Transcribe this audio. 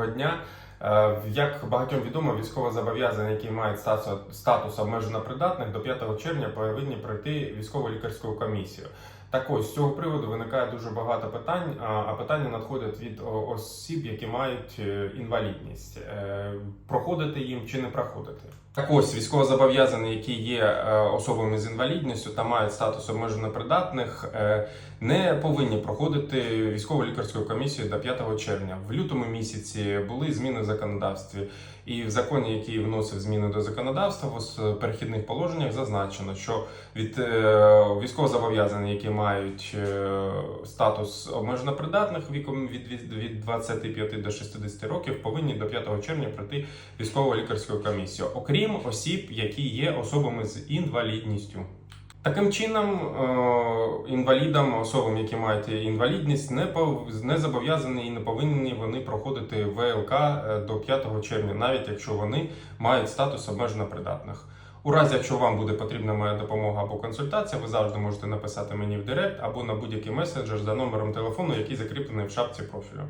доброго дня. Е, Як багатьом відомо, військовозобов'язані, які мають статус, обмежено придатних, до 5 червня повинні пройти військово-лікарську комісію. Так ось з цього приводу виникає дуже багато питань, а питання надходять від осіб, які мають е, інвалідність. Е, Проходити їм чи не проходити. Так ось військовозобов'язані, які є е, особами з інвалідністю та мають статус обмежено придатних, не повинні проходити військово-лікарську комісію до 5 червня. В лютому місяці були зміни в законодавстві, і в законі, який вносив зміни до законодавства, в перехідних положеннях зазначено, що від військовозобов'язаних, які мають е, статус обмежено придатних віком від, від, від 25 до 60 років, повинні до 5 червня пройти військово-лікарську комісію, окрім осіб, які є особами з інвалідністю. Таким чином, е, інвалідам, особам, які мають інвалідність, не не зобов'язані і не повинні вони проходити ВЛК е, до 5 червня, навіть якщо вони мають статус обмежено придатних. У разі, якщо вам буде потрібна моя допомога або консультація, ви завжди можете написати мені в директ або на будь-який месенджер за номером телефону, який закріплений в шапці профілю.